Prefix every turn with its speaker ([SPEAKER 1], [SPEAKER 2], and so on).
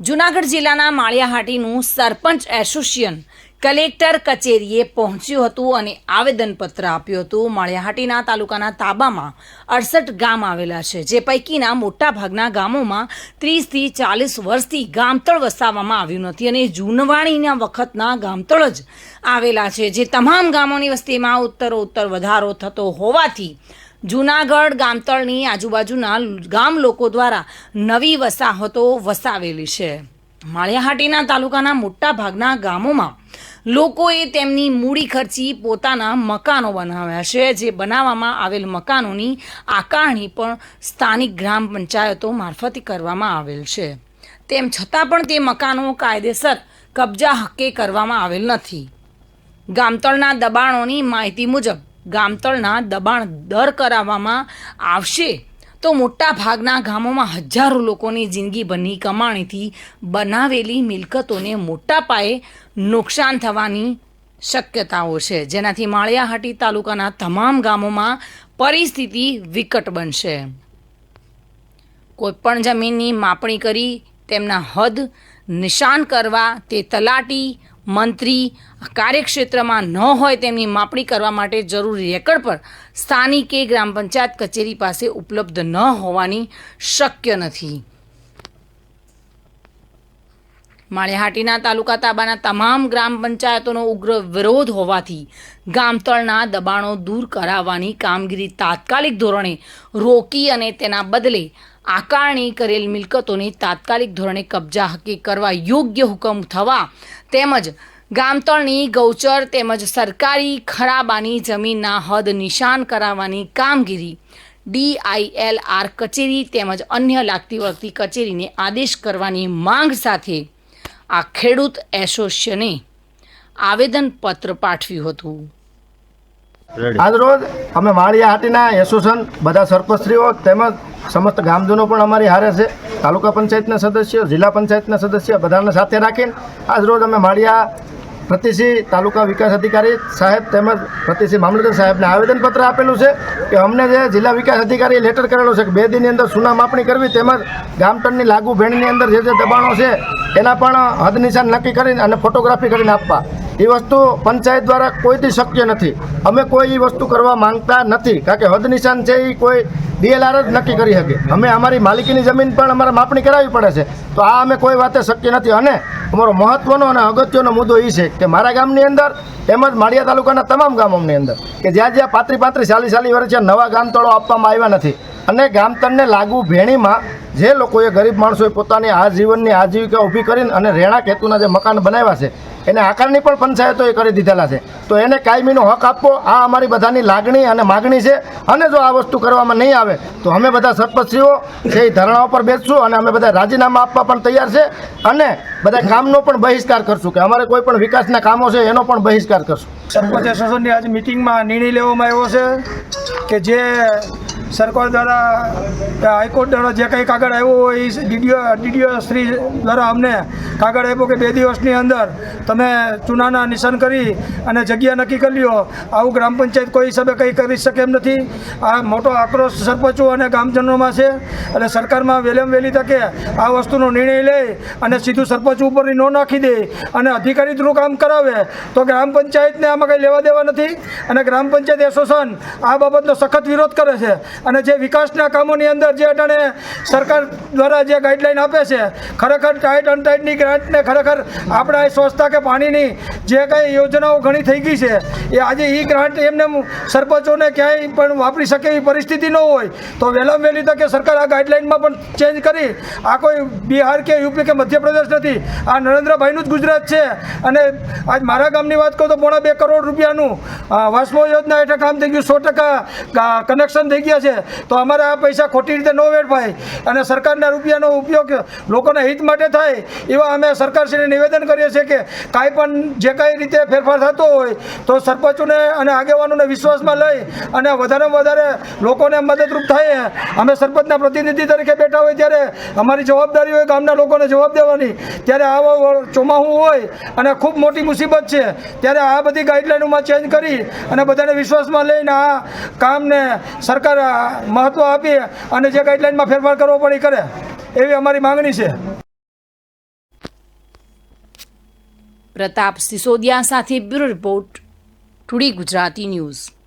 [SPEAKER 1] જુનાગઢ જિલ્લાના માળિયાહાટીનું સરપંચ association collector કચેરીએ પહોંચ્યું હતું અને આવેદનપત્ર આપ્યું હતું. માળિયાહાટીના તાલુકાના તાબામાં અડસઠ ગામ આવેલા છે, જે પૈકીના મોટાભાગના ગામોમાં ત્રીસથી ચાલીસ વર્ષથી ગામતળ વસાવવામાં આવ્યું નથી અને જૂનવાણીના વખતના ગામતળ જ આવેલા છે. જે તમામ ગામોની વસ્તીમાં ઉત્તરોત્તર વધારો થતો હોવાથી જૂનાગઢ ગામતળની આજુબાજુના ગામ લોકો દ્વારા નવી વસાહતો વસાવેલી છે. માળિયાહાટીના તાલુકાના મોટા ભાગના ગામોમાં લોકોએ તેમની મૂડી ખર્ચી પોતાના મકાનો બનાવ્યા છે, જે બનાવવામાં આવેલ મકાનોની આકારણી પણ સ્થાનિક ગ્રામ પંચાયતો મારફતે કરવામાં આવેલ છે. તેમ છતાં પણ તે મકાનો કાયદેસર કબજા હક્કે કરવામાં આવેલ નથી. ગામતળના દબાણોની માહિતી મુજબ ગામતળના દબાણ દર કરાવવામાં આવશે. તો મોટા ભાગના ગામોમાં હજારો લોકોની જિંદગીભરની કમાણીથી બનાવેલી મિલકતોને મોટા પાયે નુકસાન થવાની શક્યતાઓ છે. જેનાથી માળિયાહાટી તાલુકાના તમામ ગામોમાં પરિસ્થિતિ વિકટ બનશે. કોઈપણ જમીનની માપણી કરી તેમના હદ નિશાન કરવા તે તલાટી મંત્રી કાર્યક્ષેત્રમાં ન હોય તેમની માપણી કરવા માટે જરૂરી રેકર્ડ પર સ્થાનિકે ગ્રામ પંચાયત કચેરી પાસે ઉપલબ્ધ ન હોવાની શક્ય નથી. માળિયાહાટીના તાલુકા તાબાના તમામ ગ્રામ પંચાયતોનો ઉગ્ર વિરોધ હોવાથી ગામતળના દબાણો દૂર કરાવવાની કામગીરી તાત્કાલિક ધોરણે રોકી અને તેના બદલે આકારણી કરેલ મિલકતોની તાત્કાલિક ધોરણે કબજા હકી કરવા યોગ્ય હુકમ થવા તેમજ ગામતળની ગૌચર તેમજ સરકારી ખરાબાની જમીનના હદ નિશાન કરાવવાની કામગીરી ડીઆઈએલઆર કચેરી તેમજ અન્ય લાગતી વળગતી કચેરીને આદેશ કરવાની માંગ સાથે આ ખેડૂત એસોસિએશને આવેદનપત્ર પાઠવ્યું હતું.
[SPEAKER 2] આજરોજ અમે માળિયા હાટીના એસોસિએશન બધા સરપંચશ્રીઓ તેમજ સમસ્ત ગામજનો પણ અમારી હારે છે. તાલુકા પંચાયતના સદસ્ય, જિલ્લા પંચાયતના સદસ્ય, બધાને સાથે રાખીને આજરોજ અમે માળિયા પ્રતિસિંહ તાલુકા વિકાસ અધિકારી સાહેબ તેમજ પ્રતિસિંહ મામલતદાર સાહેબને આવેદનપત્ર આપેલું છે કે અમને જે જિલ્લા વિકાસ અધિકારીએ લેટર કરેલો છે કે બે દિનની અંદર સુના માપણી કરવી તેમજ ગામટનની લાગુ ભેણની અંદર જે જે દબાણો છે, એના પણ હદ નિશાન નક્કી કરીને અને ફોટોગ્રાફી કરીને આપવા. એ વસ્તુ પંચાયત દ્વારા કોઈથી શક્ય નથી. અમે કોઈ એ વસ્તુ કરવા માંગતા નથી, કારણ કે હદ નિશાન છે એ કોઈ ડીએલઆર જ નક્કી કરી શકે. અમે અમારી માલિકીની જમીન પણ અમારે માપણી કરાવવી પડે છે. તો આ અમે કોઈ વાતે શક્ય નથી. અને અમારો મહત્વનો અને અગત્યનો મુદ્દો એ છે કે મારા ગામની અંદર તેમજ માળિયા તાલુકાના તમામ ગામોની અંદર કે જ્યાં જ્યાં પાંત્રી પાંત્રીસ ચાલીસ ચાલીસ વર્ષે નવા ગામતળો આપવામાં આવ્યા નથી. અને ગામતળને લાગુ ભેણીમાં જે લોકોએ ગરીબ માણસોએ પોતાની આજીવનની આજીવિકા ઊભી કરીને અને રહેણાંક હેતુના જે મકાન બનાવ્યા છે, એને આકારની પણ પંચાયતોએ કરી દીધેલા છે. તો એને કાયમીનો હક આપવો, આ અમારી બધાની લાગણી અને માગણી છે. અને જો આ વસ્તુ કરવામાં નહીં આવે, તો અમે બધા સરપંચીઓ છે એ ધરણાઓ પર બેસશું અને અમે બધા રાજીનામા આપવા પણ તૈયાર છે અને બધા કામનો પણ બહિષ્કાર કરશું કે અમારે કોઈ પણ વિકાસના કામો છે, એનો પણ બહિષ્કાર કરશું.
[SPEAKER 3] સરપંચ એસોસિએશનની આજે મિટિંગમાં નિર્ણય લેવામાં આવ્યો છે કે જે સરકાર દ્વારા હાઈકોર્ટ દ્વારા જે કંઈ કાગળ આવ્યો હોય એ ડીડીઓ ડીડીઓ શ્રી દ્વારા અમને કાગળ આપ્યો કે બે દિવસની અંદર તમે ચૂનાના નિશાન કરી અને જગ્યા નક્કી કરી લ્યો. આવું ગ્રામ પંચાયત કોઈ હિસાબે કંઈ કરી શકે એમ નથી. આ મોટો આક્રોશ સરપંચો અને ગામજનોમાં છે. એટલે સરકારમાં વહેલેમ વહેલી તકે આ વસ્તુનો નિર્ણય લે અને સીધું સરપંચ ઉપરની નો નાખી દે અને અધિકારી થ્રુ કામ કરાવે તો ગ્રામ પંચાયતને આમાં કંઈ લેવા દેવા નથી. અને ગ્રામ પંચાયત એસોસિએશન આ બાબતનો સખત વિરોધ કરે છે. અને જે વિકાસના કામોની અંદર જે અટાણે સરકાર દ્વારા જે ગાઈડલાઈન આપે છે, ખરેખર ટાઈટ અનટાઈટની ગ્રાન્ટને ખરેખર આપણા એ સ્વચ્છતા કે પાણીની જે કંઈ યોજનાઓ ઘણી થઈ ગઈ છે, એ આજે એ ગ્રાન્ટ એમને સરપંચોને ક્યાંય પણ વાપરી શકે એવી પરિસ્થિતિ ન હોય, તો વહેલા વહેલી તકે સરકાર આ ગાઈડલાઇનમાં પણ ચેન્જ કરી. આ કોઈ બિહાર કે યુપી કે મધ્યપ્રદેશ નથી, આ નરેન્દ્રભાઈનું જ ગુજરાત છે. અને આજ મારા ગામની વાત કરું તો પોણા બે કરોડ રૂપિયાનું વાસ્મો યોજના હેઠળ કામ થઈ ગયું, સો ટકા કનેક્શન થઈ ગયા છે. તો અમારે આ પૈસા ખોટી રીતે ન વેડફાય. અને સરકારના રૂપિયાનો ઉપયોગ લોકોના હિત માટે થાય, એવા અમે સરકારશ્રીને નિવેદન કરીએ છીએ કે કાંઈ પણ જે કાંઈ રીતે ફેરફાર થતો હોય, તો સરપંચોને અને આગેવાનોને વિશ્વાસમાં લઈ અને વધારેમાં વધારે લોકોને મદદરૂપ થાય. અમે સરપંચના પ્રતિનિધિ તરીકે બેઠા હોય ત્યારે અમારી જવાબદારી હોય ગામના લોકોને જવાબ દેવાની. ત્યારે આવો ચોમાહું હોય અને ખૂબ મોટી મુસીબત છે, ત્યારે આ બધી ગાઈડલાઇનોમાં ચેન્જ કરી અને બધાને વિશ્વાસમાં લઈને આ કામને સરકાર મહત્ત્વ આપી અને જે ગાઈડલાઇનમાં ફેરફાર કરવો પડે સગવડી કરે એવી અમારી માંગણી છે.
[SPEAKER 1] પ્રતાપ સિસોદિયા સાથે bureau report today Gujarati news.